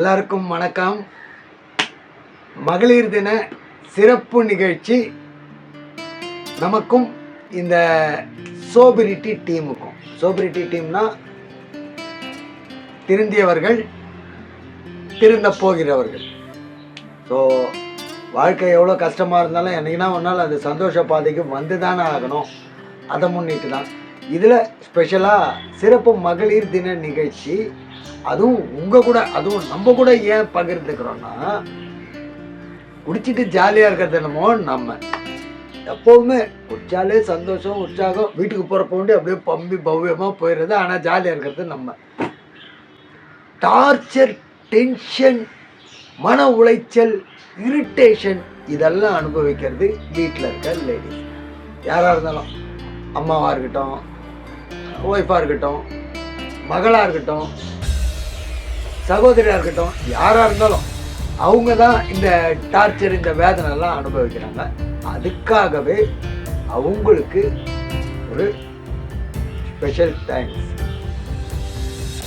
எல்லாருக்கும் வணக்கம். மகளிர் தின சிறப்பு நிகழ்ச்சி. நமக்கும் இந்த சோபிரிட்டி டீமுக்கும் சோபிரிட்டி டீம்னா திருந்தியவர்கள் திருந்த போகிறவர்கள். ஸோ வாழ்க்கை எவ்வளோ கஷ்டமாக இருந்தாலும் என்னைக்குனா ஒரு நாள் அது சந்தோஷ பாதைக்கு வந்து தானே ஆகணும். அதை முன்னிட்டு தான் இதில் ஸ்பெஷலாக சிறப்பு மகளிர் தின நிகழ்ச்சி. அதுவும் உங்கள் கூட அதுவும் நம்ம கூட ஏன் பகிர்ந்துக்கிறோன்னா குடிச்சிட்டு ஜாலியாக இருக்கிறது என்னமோ நம்ம. எப்போவுமே குடிச்சாலே சந்தோஷம் உற்சாகம். வீட்டுக்கு போகிறப்ப வேண்டி அப்படியே பம்பி பவ்யமாக போயிடுறது ஆனால் ஜாலியாக இருக்கிறது நம்ம. டார்ச்சர் டென்ஷன் மன உளைச்சல் இரிட்டேஷன் இதெல்லாம் அனுபவிக்கிறது வீட்டில் இருக்க லேடிஸ் யாராக இருந்தாலும் அம்மாவாக இருக்கட்டும் ஒய்ஃபாக இருக்கட்டும் மகளாக இருக்கட்டும் சகோதரியாக இருக்கட்டும் யாராக இருந்தாலும் அவங்க தான் இந்த டார்ச்சர் இந்த வேதனைலாம் அனுபவிக்கிறாங்க. அதுக்காகவே அவங்களுக்கு ஒரு ஸ்பெஷல் தேங்க்ஸ்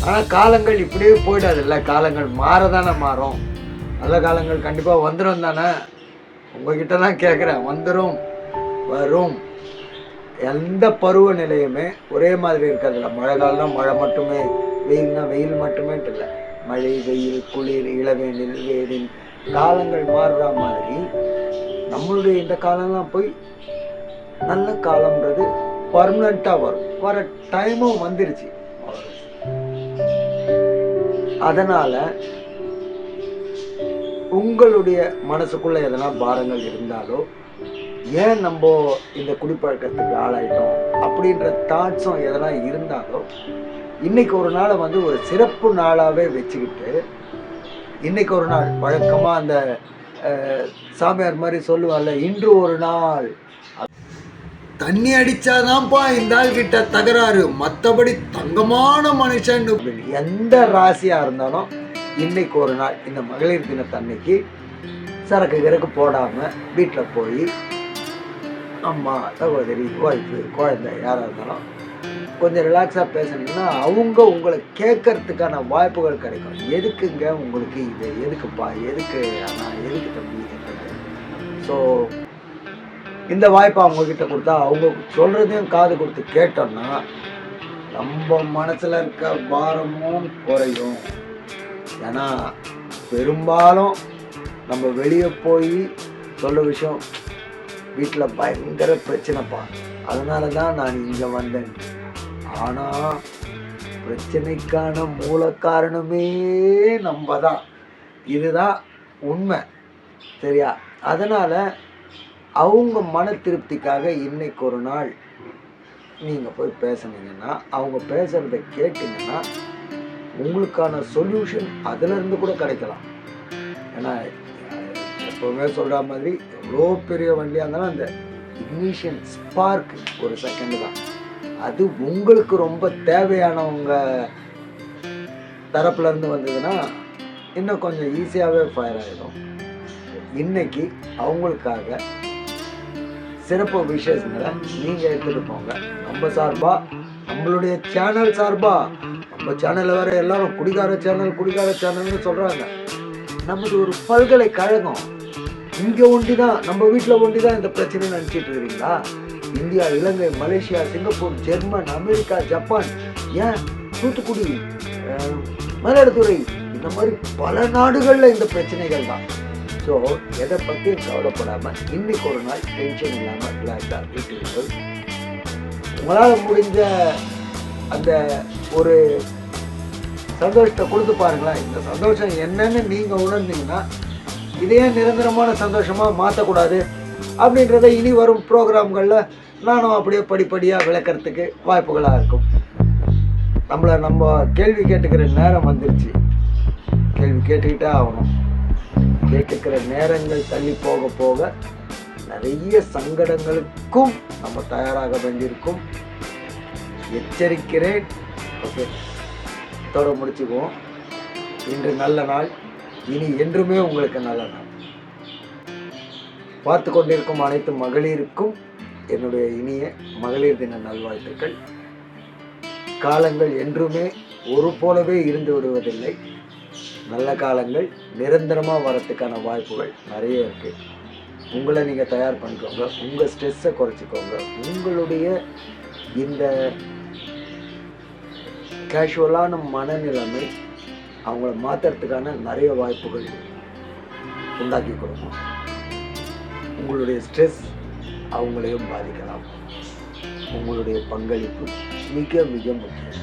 ஆனால் காலங்கள் இப்படியே போயிடாதுல்ல காலங்கள் மாறதானே மாறும். நல்ல காலங்கள் கண்டிப்பாக வந்துடும் தானே? உங்ககிட்ட தான் கேட்குறேன் வந்துடும் வரும். எந்த பருவநிலையுமே ஒரே மாதிரி இருக்கிறதில்ல மழை காலம்னா மழை மட்டுமே வெயில்னா வெயில் மட்டுமே இல்லை. மழை வெயில் குளிர் இளவேனில் வேரில் காலங்கள் மாறுற மாதிரி நம்மளுடைய இந்த காலம்லாம் போய் நல்ல காலம்ன்றது பர்மனண்ட்டாக வரும். வர டைமும் வந்துருச்சு. அதனால் உங்களுடைய மனசுக்குள்ளே எதனா பாரங்கள் இருந்தாலோ ஏன் நம்ம இந்த குடிப்பழக்கத்துக்கு ஆளாயிட்டோம்? அப்படின்ற தாட்ஸும் எதெல்லாம் இருந்தாலும் இன்னைக்கு ஒரு நாளை வந்து ஒரு சிறப்பு நாளாகவே வச்சுக்கிட்டு இன்னைக்கு ஒரு நாள் வழக்கமாக அந்த அஹ், சாமியார் மாதிரி சொல்லுவாள்ல இன்று ஒரு நாள். தண்ணி அடிச்சாதான்ப்பா இந்த ஆள் கிட்ட தகராறு. மற்றபடி தங்கமான மனுஷன். எந்த ராசியா இருந்தாலும் இன்னைக்கு ஒரு நாள் இந்த மகளிர் தினத்தன்னைக்கு சரக்கு கிறக்கு போடாம வீட்டில் போய் அம்மா சகோதரி ஒய்ஃபு குழந்தை யாராக இருந்தாலும் கொஞ்சம் ரிலாக்ஸாக பேசுனீங்கன்னா அவங்க உங்களை கேட்கறதுக்கான வாய்ப்புகள் கிடைக்கும். எதுக்குங்க உங்களுக்கு இது? எதுக்குப்பா? எதுக்கு ஆனால் எதுக்கு தம்பி ஸோ இந்த வாய்ப்பை அவங்கக்கிட்ட கொடுத்தா அவங்க சொல்கிறதையும் காது கொடுத்து கேட்டோம்னா நம்ம மனசில் இருக்க பாரமும் குறையும். ஏன்னா பெரும்பாலும் நம்ம வெளியே போய் சொல்ல விஷயம் வீட்டில் பயங்கர பிரச்சனைப்பா. அதனால தான் நான் இங்கே வந்தேன். ஆனால் பிரச்சனைக்கான மூல காரணமே நம்ம தான் இதுதான் உண்மை. சரியா? அதனால் அவங்க மன திருப்திக்காக இன்னைக்கு ஒரு நாள் நீங்கள் போய் பேசுனீங்கன்னா அவங்க பேசுகிறத கேட்டீங்கன்னா உங்களுக்கான சொல்யூஷன் அதிலிருந்து கூட கிடைக்கலாம். ஏன்னா எப்போவுமே சொல்கிற மாதிரி எவ்வளோ பெரிய வண்டியாக இருந்தாலும் அந்த இக்னிஷியன் ஸ்பார்க் ஒரு செகண்ட் தான். அது உங்களுக்கு ரொம்ப தேவையானவங்க தரப்புலேருந்து வந்ததுன்னா இன்னும் கொஞ்சம் ஈஸியாகவே ஃபயர் ஆகிடும் இன்னைக்கு அவங்களுக்காக சிறப்பு விஷயங்களை நீங்கள் எடுத்துகிட்டு போங்க. நம்ம சார்பாக நம்மளுடைய சேனல் சார்பாக நம்ம சேனலில் வேறு எல்லாரும் குடிகார சேனல் குடிகார சேனல்னு சொல்கிறாங்க நமது ஒரு பல்கலைக்கழகம் இங்கே ஒண்டி தான் நம்ம வீட்டில் ஒண்டி தான் இந்த பிரச்சனை நினச்சிட்டு இருக்கிறீங்களா India Ilangai Malaysia Singapore German America Japan ஏன்? தூத்துக்குடி மயிலாடுதுறை இந்த மாதிரி பல நாடுகளில் இந்த பிரச்சனைகள் தான். ஸோ எதை பற்றியும் கவலைப்படாமல் இன்னைக்கு ஒரு நாள் டென்ஷன் இல்லாமல் ரிலாக்ஸாக இருக்கிறீர்கள் உங்களால் முடிஞ்ச அந்த ஒரு சந்தோஷத்தை கொடுத்து பாருங்களேன். இந்த சந்தோஷம் என்னன்னு நீங்கள் உணர்ந்தீங்கன்னா இதையே நிரந்தரமான சந்தோஷமாக மாற்றக்கூடாது அப்படின்றத இனி வரும் ப்ரோக்ராம்களில் நானும் அப்படியே படிப்படியாக விளக்கறதுக்கு வாய்ப்புகளாக இருக்கும். நம்மளை நம்ம கேள்வி கேட்டுக்கிற நேரம் வந்துருச்சு. கேள்வி கேட்டுக்கிட்டே ஆகணும். கேட்டுக்கிற நேரங்கள் தள்ளி போக போக நிறைய சங்கடங்களுக்கும் நம்ம தயாராக வேண்டியிருக்கும் எச்சரிக்கிறேன். ஓகே. தோட முடிச்சுக்குவோம். இன்று நல்ல நாள். இனி என்றுமே உங்களுக்கு நல்ல நாள். பார்த்து கொண்டிருக்கும் அனைத்து மகளிருக்கும் என்னுடைய இனிய மகளிர் தின நல்வாழ்த்துக்கள். காலங்கள் என்றுமே ஒரு போலவே இருந்து விடுவதில்லை. நல்ல காலங்கள் நிரந்தரமாக வரத்துக்கான வாய்ப்புகள் நிறைய இருக்குது உங்களை நீங்கள் தயார் பண்ணிக்கோங்க. உங்கள் ஸ்ட்ரெஸ்ஸை குறைச்சிக்கோங்க. உங்களுடைய இந்த கேஷுவலான மனநிலைமை அவங்கள மாற்றுறதுக்கான நிறைய வாய்ப்புகள் உண்டாக்கி கொடுக்கும் உங்களுடைய ஸ்ட்ரெஸ் அவங்களையும் பாதிக்கலாம். உங்களுடைய பங்களிப்பு மிக மிக முக்கியம்.